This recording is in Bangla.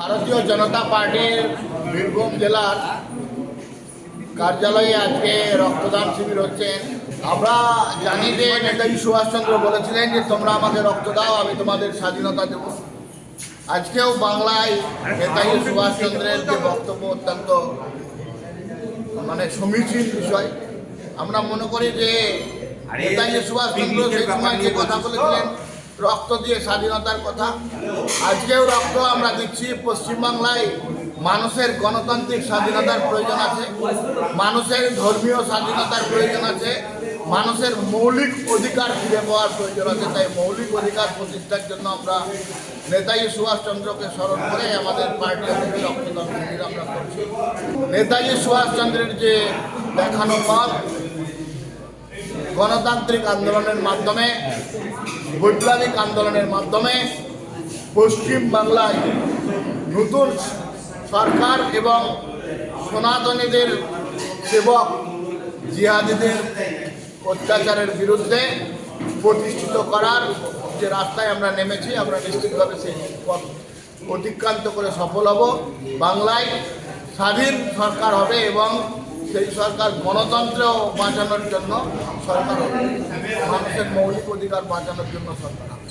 ভারতীয় জনতা পার্টির বীরভূম জেলার কার্যালয়ে আজকে রক্তদান শিবির হচ্ছে। আমরা জানি যে নেতাজি সুভাষচন্দ্র বলেছিলেন যে তোমরা আমাকে রক্ত দাও আমি তোমাদের স্বাধীনতা দেব। আজকেও বাংলায় নেতাজি সুভাষচন্দ্রের যে বক্তব্য অত্যন্ত মানে সমীচীন বিষয়। আমরা মনে করি যে নেতাজি সুভাষচন্দ্র সেই সময় যে কথা বলেছিলেন রক্ত দিয়ে স্বাধীনতার কথা। আজকেও রক্ত আমরা দিচ্ছি পশ্চিমবাংলায়। মানুষের গণতান্ত্রিক স্বাধীনতার প্রয়োজন আছে। মানুষের ধর্মীয় স্বাধীনতার প্রয়োজন আছে। মানুষের মৌলিক অধিকার ফিরে পাওয়ার প্রয়োজন আছে। তাই মৌলিক অধিকার প্রতিষ্ঠার জন্য আমরা নেতাজি সুভাষচন্দ্রকে স্মরণ করে আমাদের পার্টি থেকে রক্তদান আমরা করছি। নেতাজি সুভাষচন্দ্রের যে দেখানো পথ গণতান্ত্রিক আন্দোলনের মাধ্যমে, বৈপ্লবিক আন্দোলনের মাধ্যমে পশ্চিম বাংলায় নতুন সরকার এবং সনাতনীদের সেবক জিহাদিদের অত্যাচারের বিরুদ্ধে প্রতিষ্ঠিত করার যে রাস্তায় আমরা নেমেছি, আমরা নিশ্চিতভাবে সেই পথ অতিক্রান্ত করে সফল হব। বাংলায় স্বাধীন সরকার হবে এবং সেই সরকার গণতন্ত্র বাঁচানোর জন্য সরকার মানুষের মৌলিক অধিকার বাঁচানোর জন্য সরকার।